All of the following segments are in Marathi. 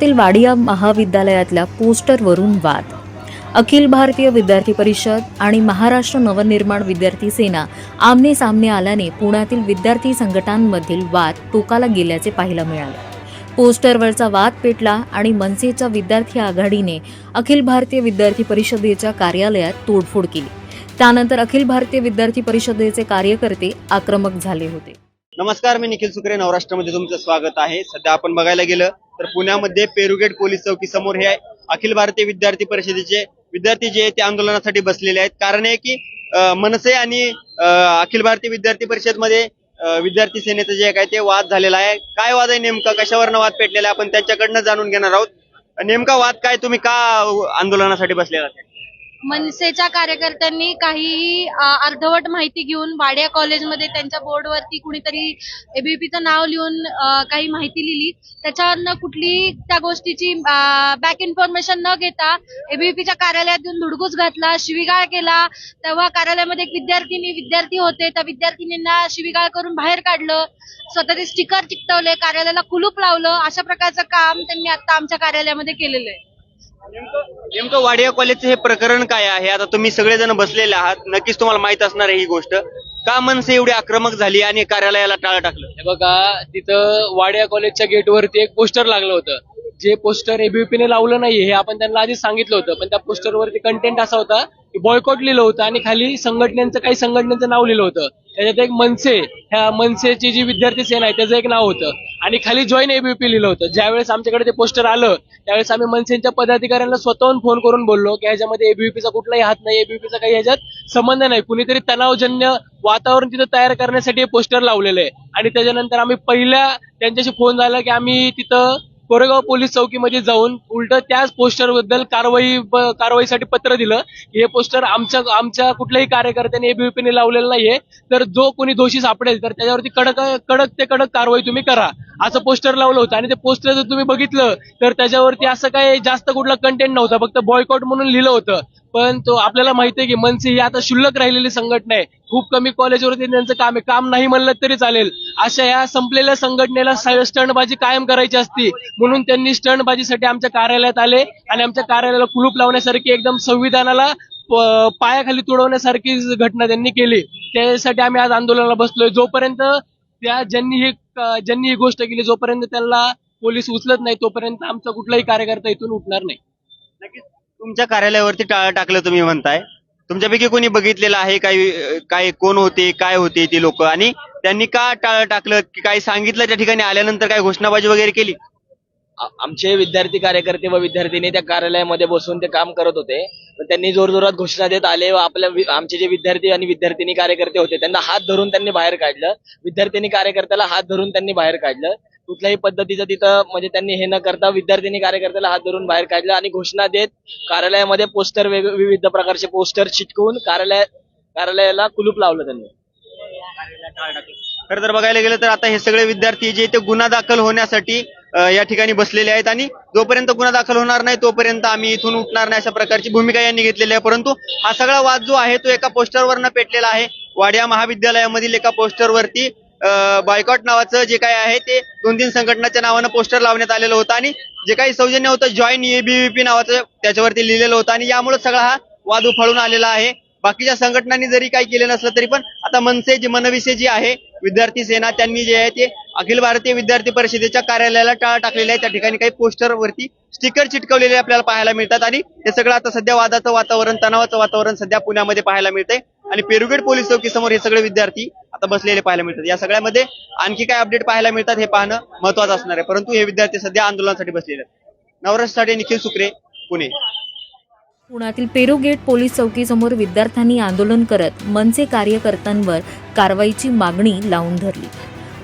पुण्यातील वाडिया महाविद्यालयातल्या पोस्टरवरून वाद. अखिल भारतीय विद्यार्थी परिषद आणि महाराष्ट्र नवनिर्माण विद्यार्थी सेना आमने सामने आल्याने पुण्यातील विद्यार्थी संघटनांमधील वाद टोकाला गेल्याचे पाहायला मिळाले. पोस्टरवरचा वाद पेटला आणि मनसेच्या विद्यार्थी आघाडीने अखिल भारतीय विद्यार्थी परिषदेच्या कार्यालयात तोडफोड केली. त्यानंतर अखिल भारतीय विद्यार्थी परिषदेचे कार्यकर्ते आक्रमक झाले होते. नमस्कार मी निखिल सुकरे नवराष्ट्रामध्ये तुमचं स्वागत आहे. सध्या आपण बघायला गेलं तर पुण्यामध्ये पेरुगेट पोलीस चौकी समोर हे अखिल भारतीय विद्यार्थी परिषदेचे विद्यार्थी जे आहेत ते आंदोलनासाठी बसलेले आहेत. कारण आहे की मनसे आणि अखिल भारतीय विद्यार्थी परिषदमध्ये विद्यार्थी सेनेचं जे काय ते वाद झालेला आहे. काय वाद आहे नेमका? कशावरनं वाद पेटलेला आहे? आपण त्यांच्याकडनं जाणून घेणार आहोत. नेमका वाद काय? तुम्ही का आंदोलनासाठी बसलेला आहात? मनसेच्या कार्यकर्त्यांनी काही अर्धवट माहिती घेऊन वाड्या कॉलेजमध्ये त्यांच्या बोर्डवरती कुणीतरी एबीपीचं नाव लिहून काही माहिती लिहिली. त्याच्यावरनं कुठली त्या गोष्टीची बॅक इन्फॉर्मेशन न घेता एबीपीच्या कार्यालयात येऊन धुडगूस घातला शिवीगाळ केला. तेव्हा कार्यालयामध्ये एक विद्यार्थिनी विद्यार्थी होते. त्या विद्यार्थिनींना शिवीगाळ करून बाहेर काढलं. स्वतःचे स्टिकर चिकटवले कार्यालयाला कुलूप लावलं. अशा प्रकारचं काम त्यांनी आता आमच्या कार्यालयामध्ये केलेलं आहे. नेमकं वाडिया कॉलेजचं हे प्रकरण काय आहे? आता तुम्ही सगळेजण बसलेले आहात. नक्कीच तुम्हाला माहीत असणार आहे ही गोष्ट. का मनसे एवढी आक्रमक झाली आणि कार्यालयाला टाळ टाकलं? हे बघा तिथं वाडिया कॉलेजच्या गेटवरती एक पोस्टर लागलं होतं. जे पोस्टर एबीपीने लावलं नाहीये हे आपण त्यांना आधीच सांगितलं होतं. पण त्या पोस्टरवरती कंटेंट असा होता की बॉयकॉट लिहिलं होतं आणि खाली संघटनेचं काही संघटनेचं नाव लिहिलं होतं. त्याच्यात एक मनसे ह्या मनसेची जी विद्यार्थी सेना आहे त्याचं एक नाव होतं. आणि खाली जॉईन एबीपी लिहिलं होतं. ज्यावेळेस आमच्याकडे ते पोस्टर आलं त्यावेळेस आम्ही मनसेच्या पदाधिकाऱ्यांना स्वतःहून फोन करून बोललो की ह्याच्यामध्ये एबीपीचा कुठलाही हात नाही एबीपीचा काही ह्याच्यात संबंध नाही. कुणीतरी तणावजन्य वातावरण तिथं तयार करण्यासाठी हे पोस्टर लावलेलं आहे. आणि त्याच्यानंतर आम्ही पहिल्या त्यांच्याशी फोन झाला की आम्ही तिथं कोरेगाव पोलीस चौकीमध्ये जाऊन उलट त्याच पोस्टरबद्दल कारवाई कारवाईसाठी पत्र दिलं की हे पोस्टर आमच्या आमच्या कुठल्याही कार्यकर्त्याने एबीपीने लावलेलं नाहीये. तर जो कोणी दोषी सापडेल तर त्याच्यावरती कडक कडक ते कडक कारवाई तुम्ही करा. असं पोस्टर लावलं होतं. आणि ते पोस्टर जर तुम्ही बघितलं तर त्याच्यावरती असं काही जास्त कुठला कंटेंट नव्हता. फक्त बॉयकॉट म्हणून लिहिलं होतं. पण तो आपल्याला आहे की मनसे ही आता शुल्लक राहिलेली संघटना आहे. खूप कमी कॉलेजवरती त्यांचं काम आहे. काम नाही म्हणलं तरी चालेल. अशा या संपलेल्या संघटनेला स्टंटबाजी कायम करायची असती. म्हणून त्यांनी स्टंटबाजीसाठी आमच्या कार्यालयात आले आणि आमच्या कार्यालयाला कुलूप लावण्यासारखी एकदम संविधानाला पायाखाली तुडवण्यासारखी घटना त्यांनी केली. त्यासाठी आम्ही आज आंदोलनाला बसलोय. जोपर्यंत त्या ज्यांनी ही ज्यांनी ही गोष्ट केली जोपर्यंत त्यांना पोलीस उचलत नाही तोपर्यंत आमचा कुठलाही कार्यकर्ता इथून उठणार नाही. नक्कीच. तुमच्या कार्यालयावरती टाळं टाकलं तुम्ही म्हणताय. तुमच्यापैकी कोणी बघितलेलं आहे? काही काय कोण होते? काय होते ती लोक? आणि त्यांनी का टाळ टाकलं? की काही सांगितलं त्या ठिकाणी आल्यानंतर काय घोषणाबाजी वगैरे केली? आमचे विद्यार्थी कार्यकर्ते व विद्यार्थिनी त्या कार्यालयामध्ये बसून ते काम करत होते. पण त्यांनी जोरजोरात घोषणा देत आले व आपल्या आमचे जे विद्यार्थी आणि विद्यार्थिनी कार्यकर्ते होते त्यांना हात धरून त्यांनी बाहेर काढलं. विद्यार्थिनी कार्यकर्त्याला हात धरून त्यांनी बाहेर काढलं. कुठल्याही पद्धतीचं तिथं म्हणजे त्यांनी हे न करता विद्यार्थिनी कार्यकर्त्याला हात धरून बाहेर काढलं आणि घोषणा देत कार्यालयामध्ये पोस्टर विविध प्रकारचे पोस्टर चिटकवून कार्यालय कार्यालयाला कुलूप लावलं त्यांनी. खरं तर बघायला गेलं तर आता हे सगळे विद्यार्थी जे ते गुन्हा दाखल होण्यासाठी या ठिकाणी बसलेले आहेत आणि जोपर्यंत गुन्हा दाखल होणार नाही तोपर्यंत आम्ही इथून उठणार नाही अशा प्रकारची भूमिका यांनी घेतलेली आहे. परंतु हा सगळा वाद जो आहे तो एका पोस्टरवरनं पेटलेला आहे. वाडिया महाविद्यालयामधील एका पोस्टरवरती बायकॉट नावाचं जे काय आहे ते दोन तीन संघटनाच्या नावानं पोस्टर लावण्यात आलेलं होतं आणि जे काही सौजन्य होतं जॉईन एबीव्हीपी नावाचं त्याच्यावरती लिहिलेलं होतं आणि यामुळे सगळा हा वाद उफाळून आलेला आहे. बाकीच्या संघटनांनी जरी काही केलं नसलं तरी पण आता मनसे जी मनविसे जी आहे विद्यार्थी सेना त्यांनी जे आहे ते अखिल भारतीय विद्यार्थी परिषदेच्या कार्यालयाला टाळ टाकलेले आहे. त्या ठिकाणी काही पोस्टर वरती स्टिकर चिटकवलेले आपल्याला पाहायला मिळतात आणि हे सगळं आता सध्या वादाचं वातावरण तणावाचं वातावरण सध्या पुण्यामध्ये पाहायला मिळतंय. आणि पेरुगेट पोलीस चौकी समोर हे सगळे विद्यार्थी आता बसलेले पाहायला मिळतात. या सगळ्यामध्ये आणखी काय अपडेट पाहायला मिळतात हे पाहणं महत्वाचं असणार आहे. परंतु हे विद्यार्थी सध्या आंदोलनासाठी बसलेले आहेत. नवराष्ट्रसाठी निखिल सुक्रे पुणे. पुण्यातील पेरुगेट पोलीस चौकीसमोर विद्यार्थ्यांनी आंदोलन करत मनसे कार्यकर्त्यांवर कारवाईची मागणी लावून धरली.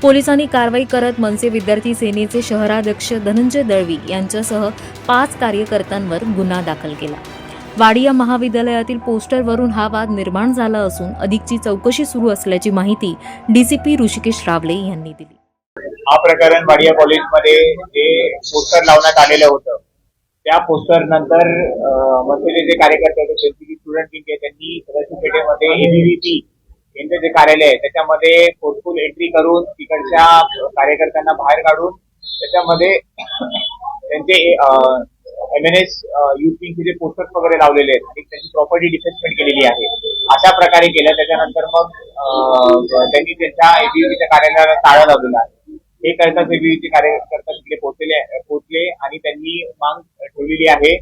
पोलिसांनी कारवाई करत मनसे विद्यार्थी सेनेचे शहराध्यक्ष धनंजय दळवी यांच्यासह पाच कार्यकर्त्यांवर गुन्हा दाखल केला. वाडिया महाविद्यालयातील पोस्टरवरून हा वाद निर्माण झाला असून अधिकची चौकशी सुरू असल्याची माहिती डीसीपी ऋषिकेश रावले यांनी दिली. हा प्रकरण वाडिया कॉलेजमध्ये जे पोस्टर लावण्यात आलेलं होतं त्या पोस्टर नंतर मनसेचे जे कार्यकर्ते होते त्यांची स्टुडंट विंग आहे त्यांनी सदाशिव पेठेमध्ये एबीव्हीपी यांचं जे कार्यालय आहे त्याच्यामध्ये फोर्सफुल एंट्री करून तिकडच्या कार्यकर्त्यांना बाहेर काढून त्याच्यामध्ये त्यांचे एम एन एस युथ जे पोस्टर्स वगैरे लावलेले आहेत. आणि त्यांची प्रॉपर्टी डिफेन्समेंट केलेली आहे. अशा प्रकारे केलं त्याच्यानंतर मग त्यांनी त्यांच्या एबीव्हीच्या कार्यालयाला ताळा लावलेला आहे. हे करताच एबीव्हीचे कार्यकर्ता तिकडे पोहोचले पोहोचले आणि त्यांनी मांग ठेवलेली आहे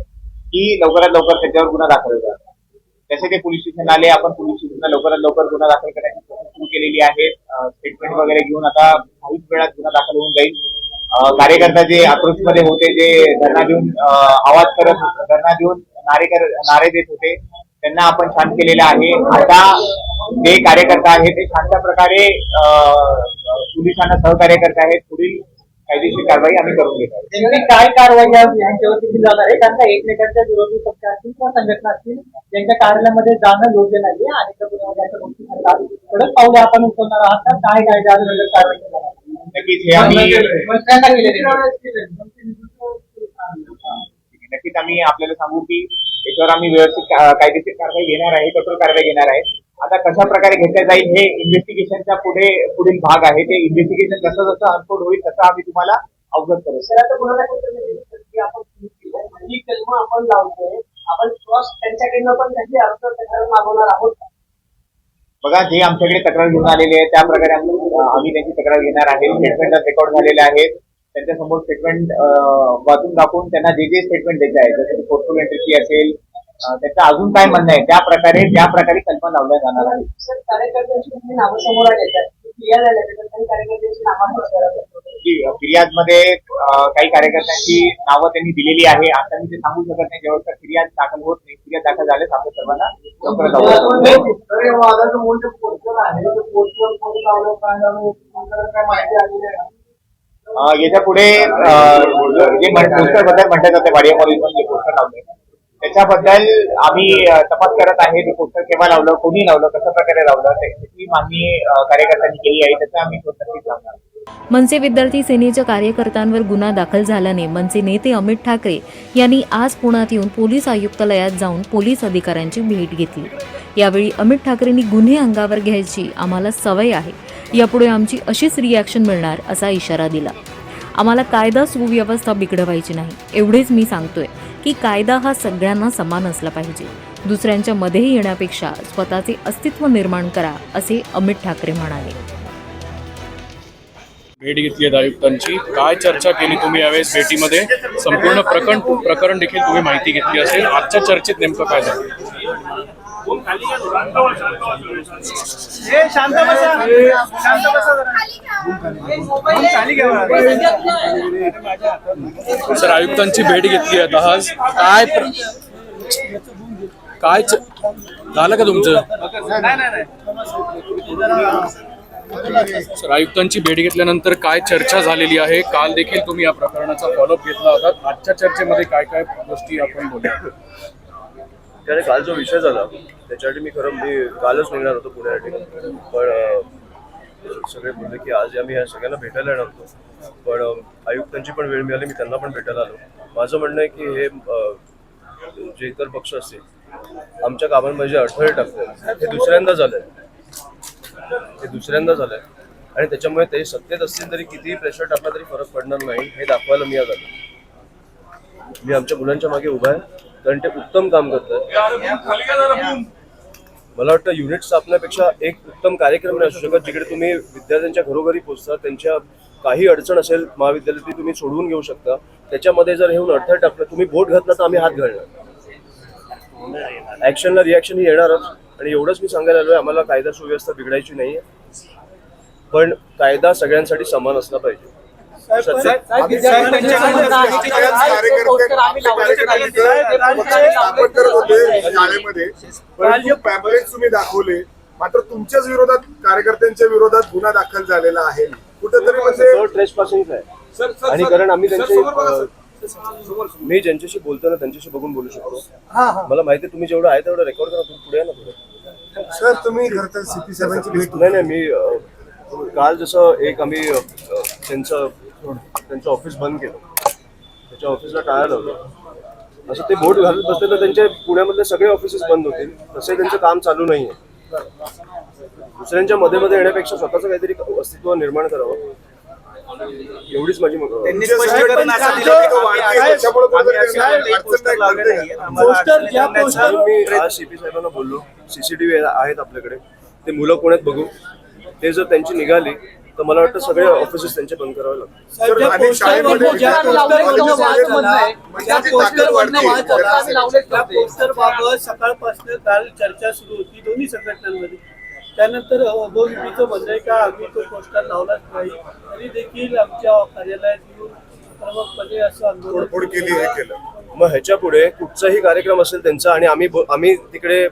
की लवकरात लवकर त्याच्यावर गुन्हा दाखल करा. जसे ते पोलीस स्टेशन आले आपण पोलीस स्टेशनला लवकरात लवकर गुन्हा दाखल करण्याची कोशिश सुरू केलेली आहे. स्टेटमेंट वगैरे घेऊन आता काहीच वेळात गुन्हा दाखल होऊन जाईल. कार्यकर्ता जे आक्रोशमध्ये होते जे धरणा देऊन आवाज करत धरणा देऊन नारे कर नारे देत होते त्यांना आपण शांत केलेलं आहे. आता जे कार्यकर्ता आहेत ते शांत प्रकारे पोलिसांना सहकार्य करत आहेत. पुढील कायदेशीर कारवाई आम्ही करून घेत नेमकी काय कारवाई आज यांच्यावरती केली जाणार आहे कारण का एकमेकांच्या विरोधी पक्ष असतील किंवा संघटना असतील ज्यांच्या कार्यालयामध्ये जाणं योग्य नाहीये आणि त्या गुन्ह्यामध्ये अशा गोष्टी घडतात कडक पावले आपण उचलणार आहात काय काय आज कारवाई करणार? नक्कीच हे आम्ही नक्कीच आम्ही आपल्याला सांगू की याच्यावर आम्ही व्यवस्थित कायदेशीर कारवाई घेणार आहे कठोर कारवाई घेणार आहे. आता कशा प्रकारे घेतल्या जाईल हे इन्व्हेस्टिगेशनचा पुढे पुढील भाग आहे. ते इन्व्हेस्टिगेशन जसं जसं अनफोल्ड होईल तसं आम्ही तुम्हाला अवगत करू. सुरू आहे. ही कलमं आपण लावतोय. आपण क्रॉस त्यांच्याकडनं पण त्यांची अर्ज तक्रार मागवणार आहोत? बघा जे आमच्याकडे तक्रार घेऊन आलेले आहेत त्या प्रकारे आम्ही त्यांची तक्रार घेणार आहे. स्टेटमेंट रेकॉर्ड झालेले आहेत. त्यांच्यासमोर स्टेटमेंट वाचून दाखवून त्यांना जे जे स्टेटमेंट द्यायचे आहे जसं की पोर्टफोल एंट्रीची असेल त्याचं अजून काय म्हणणं आहे? त्या प्रकारे त्या प्रकारे कल्पना लावल्या जाणार आहे सर कार्यकर्त्यांची तुम्ही नावं समोर आले आहेत. फिर्याद आल्या त्याच्यात काही कार्यकर्त्यांची नावं जी फिर्यादमध्ये अं, काही कार्यकर्त्यांची नावं त्यांनी दिलेली आहे. आता मी ते सांगू शकत नाही. जेव्हा फिर्याद दाखल होत नाही फिर्याद दाखल झाल्यास आपण सर्वांना याच्यापुढे जे पोस्टरबद्दल म्हटलं जाते वाडिया कॉलेजमध्ये जे पोस्टर लावले. त्याच्याबद्दल आम्ही तपास करत आहे. ते पोस्टर केव्हा लावलं कोणी लावलं कशा प्रकारे लावलं त्याची मागणी कार्यकर्त्यांनी केली आहे. त्याचा आम्ही नक्कीच लावणार. मनसे विद्यार्थी सेनेच्या कार्यकर्त्यांवर गुन्हा दाखल झाल्याने मनसे नेते अमित ठाकरे यांनी आज पुण्यात येऊन पोलीस आयुक्तालयात जाऊन पोलीस अधिकाऱ्यांची भेट घेतली. यावेळी अमित ठाकरेंनी गुन्हे अंगावर घ्यायची आम्हाला सवय आहे. यापुढे आमची अशीच रिॲक्शन मिळणार असा इशारा दिला. आम्हाला कायदा सुव्यवस्था बिघडवायची नाही एवढेच मी सांगतोय. की कायदा हा सगळ्यांना समान असला पाहिजे. दुसऱ्यांच्या मध्ये येण्यापेक्षा स्वतःचे अस्तित्व निर्माण करा असे अमित ठाकरे म्हणाले. भेट घेतली आहे आयुक्तांची. काय चर्चा केली तुम्ही यावेळेस भेटीमध्ये? संपूर्ण प्रकरण प्रकरण देखील तुम्ही माहिती घेतली असेल. आजच्या चर्चेत नेमकं काय झालं? सर आयुक्तांची भेट घेतली आहे आज. काय काय झालं का तुमचं? सर आयुक्तांची भेट घेतल्यानंतर काय चर्चा झालेली आहे? काल देखील तुम्ही या प्रकरणाचा फॉलोअप घेतला होता. आजच्या चर्चेमध्ये काय काय गोष्टी आपण बोलूया त्याने काल जो विषय झाला त्याच्यासाठी मी खरं मी कालच निघणार होतो पुण्यासाठी. पण सगळे बोलले की आज आम्ही या सगळ्यांना भेटायला येणार होतो. पण आयुक्तांची पण वेळ मिळाली मी त्यांना पण भेटायला आलो. माझं म्हणणं आहे की हे जे इतर पक्ष असतील आमच्या कामांमध्ये अडथळे टाकतात हे दुसऱ्यांदा झालंय. हे दुसऱ्यांदा झालंय. आणि त्याच्यामुळे ते सत्तेत असतील तरी कितीही प्रेशर टाकला तरी फरक पडणार नाही. हे दाखवायला मी आज आलो. मी आमच्या मुलांच्या मागे उभा आहे. कारण ते उत्तम काम करतात. मला वाटतं युनिट स्थापण्यापेक्षा एक उत्तम कार्यक्रम नाही असू शकत जिकडे तुम्ही विद्यार्थ्यांच्या घरोघरी पोहोचता त्यांच्या काही अडचण असेल महाविद्यालयात ती तुम्ही सोडवून घेऊ शकता. त्याच्यामध्ये जर येऊन अडथळे टाकलं तुम्ही बोट घातला तर आम्ही हात घालणार. ऍक्शनला रिॲक्शन ही येणारच. आणि एवढंच मी सांगायला आलोय आम्हाला कायदा सुव्यवस्था बिघडायची नाहीये पण कायदा सगळ्यांसाठी समान असला पाहिजे शाळेमध्ये परंतु पॅम्पलेट तुम्ही दाखवले मात्र तुमच्याच विरोधात कार्यकर्त्यांच्या विरोधात गुन्हा दाखल झालेला आहे कुठेतरी म्हणजे ट्रेस पासिंग आहे आणि कारण आम्ही त्यांचे मी ज्यांच्याशी बोलतो ना त्यांच्याशी बघून बोलू शकतो मला माहिती आहे तुम्ही जेवढं आहे तेवढं रेकॉर्ड करा तुम्ही पुढे ना थोडं सर तुम्ही खरं तर सीपी साहेबांची भेट नाही नाही मी काल जसं एक आम्ही त्यांचं त्यांचं ऑफिस बंद केलं. त्याच्या ऑफिसला टाळायला लावलं असं ते बोट घालत बसले तर त्यांचे पुण्यामधले सगळे ऑफिसेस बंद होतील. तसे त्यांचं काम चालू नाही आहे दुसऱ्यांच्या मध्ये मध्ये येण्यापेक्षा स्वतःचं काहीतरी अस्तित्व निर्माण करावं. एवढीच माझी मग- जे संघटन असं दिलं की तो वाढतोय, त्याच्यामुळे कुठेतरी त्यांना अडचण नाही. करते का? पोस्टर ज्या पोस्टर मी आज सीपी साहेबांना बोललो. सीसीटीव्ही आहेत आपल्याकडे. ते मुलं कोण आहेत बघू. ते जर त्यांची निघाली तर मला वाटतं सगळे ऑफिसेस त्यांचे बंद करावे लागतील. तर अनेक शाळेमध्ये म्हणजे ताकद वाढते पोस्टर बाबत सकाळपासून काल चर्चा सुरू होती दोन्ही संघटनांमध्ये. त्यानंतर ओबीपीचं म्हणणं आहे का आम्ही तो पोस्टर लावलाच नाही तरी देखील आमच्या कार्यालयात येऊन क्रमकपणे असं आंदोलन केली हे केलं. मग ह्याच्या पुढे कुठचाही कार्यक्रम असेल त्यांचा आणि आम्ही आम्ही तिकडे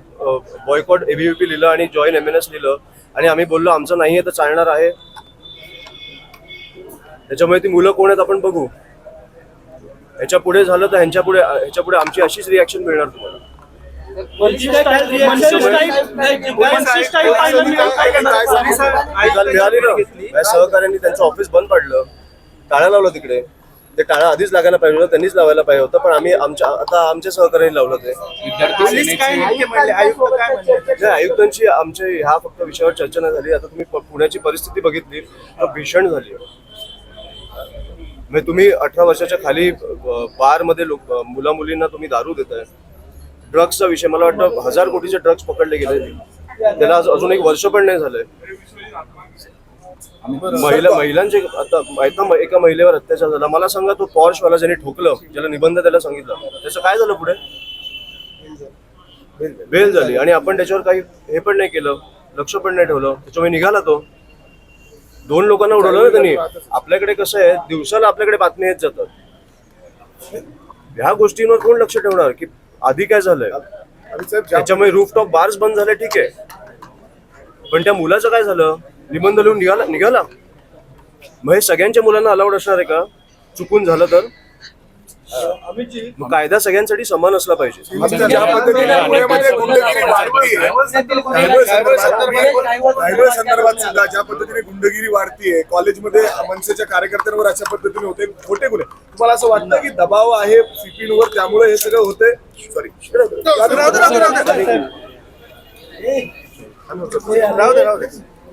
बॉयकॉट एबीव्हीपी लिहिलं आणि जॉईन एम एन एस लिहिलं आणि आम्ही बोललो आमचं नाहीये तर चालणार आहे. त्याच्यामुळे ती मुलं कोण आहेत आपण बघू. ह्याच्या पुढे झालं तर ह्यांच्या पुढे ह्याच्या पुढे आमची अशीच रिॲक्शन मिळणार तुम्हाला निकाल मिळाली ना माझ्या सहकार्यांनी त्यांचं ऑफिस बंद पडलं. टाळ्या लावलं तिकडे. ते टाळ्या आधीच लागायला पाहिजे होतं त्यांनीच लावायला पाहिजे होतं पण आम्ही आमच्या आता आमच्या सहकार्याने लावलं ते. आयुक्तांची आमच्या ह्या फक्त विषयावर चर्चा नाही झाली. आता तुम्ही पुण्याची परिस्थिती बघितली तर भीषण झाली. म्हणजे तुम्ही अठरा वर्षाच्या खाली बारमध्ये लोक मुला मुलींना तुम्ही दारू देताय. ड्रग्सचा विषय. मला वाटतं हजार कोटीचे ड्रग्स पकडले गेले. त्याला अजून एक वर्ष पण नाही झालंय. महिला महिलांचे आता एका महिलेवर अत्याचार झाला. मला सांगा तो पॉर्श वाला ज्यांनी ठोकलं ज्याला निबंध त्याला सांगितलं त्याचं काय झालं पुढे? बेल झाली. आणि आपण त्याच्यावर काही हे पण नाही केलं लक्ष पण नाही ठेवलं. त्याच्यामुळे निघाला तो. दोन लोकांना उडवलं ना त्यांनी. आपल्याकडे कसं आहे दिवसाला आपल्याकडे बातम्या येत जातात. ह्या गोष्टींवर कोण लक्ष ठेवणार? की आधी काय झालंय? त्याच्यामुळे रूफटॉप बार्स बंद झाले ठीक आहे. पण त्या मुलाचं काय झालं? निबंध लिहून निघाला निघाला? मग हे सगळ्यांच्या मुलांना अलाउड असणार आहे का? चुकून झालं तर? कायदा सगळ्यांसाठी समान असला पाहिजे. ज्या पद्धतीने पुण्यामध्ये गुंडगिरी वाढतीये संदर्भात सुद्धा ज्या पद्धतीने गुंडगिरी वाढतीये कॉलेजमध्ये मनसेच्या कार्यकर्त्यांवर अशा पद्धतीने होते खोटे गुन्हे. तुम्हाला असं वाटतं की दबाव आहे सीपीनवर त्यामुळे हे सगळं होते? सॉरी राहू दे राहू दे.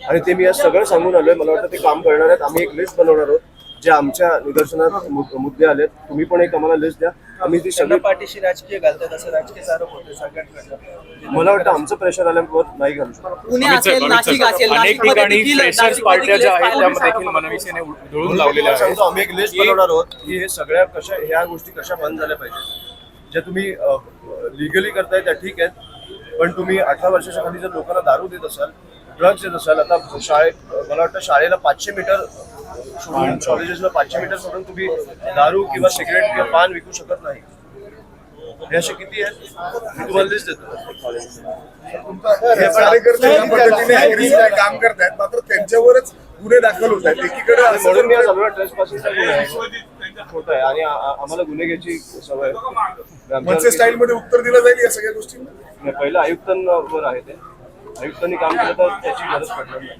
आणि ते मी आज सगळं सांगून आलोय. मला वाटतं ते काम करणार आहेत. आम्ही एक लिस्ट बनवणार आहोत जे आमच्या निदर्शनात मुद्दे आलेत. तुम्ही पण एक आम्हाला लिस्ट द्या. आम्ही ती सगळी पाठीशी राजकीय घालतात असं राजकीय आरोप होते संघटना मला वाटतं आमचं प्रेशर आल्यावर नाही घालू शकत. पुणे असेल नाशिक असेल अनेक नाशिकमध्ये ठिकाणी देखील- फ्रेशर्स पार्ट्या ज्या आहेत देखील त्या देखील मनविसेने लावलेल्या आहेत सांगतो आम्ही एक लिस्ट बनवणार आहोत की हे सगळ्या कशा ह्या गोष्टी कशा बंद झाल्या पाहिजेत. ज्या तुम्ही लिगली करताय त्या ठीक आहेत. पण तुम्ही अठरा वर्षाच्या खाली जर लोकांना दारू देत असाल ड्रग्ज देत असाल आता शाळेत मला वाटतं शाळेला पाचशे मीटर सोडून कॉलेजेसला पाचशे मीटर सोडून तुम्ही दारू किंवा सिगरेट किंवा पान विकू शकत नाही. हे असे किती आहेत? मी तुम्हाला लिस्ट देतो. हे काम करतायत? मात्र त्यांच्यावरच गुन्हे दाखल होत आहेत. एकीकडे म्हणून मी आज आम्हाला ट्रेसपासिंगचा गुन्हा आहे. होत आहे. आणि आम्हाला गुन्हे घ्यायची सवय स्टाईल मध्ये उत्तर दिलं जाईल या सगळ्या गोष्टींना नाही, पहिलं आयुक्तांवर आहे ते. आयुक्तांनी काम केलं तर त्याची गरज पडणार नाही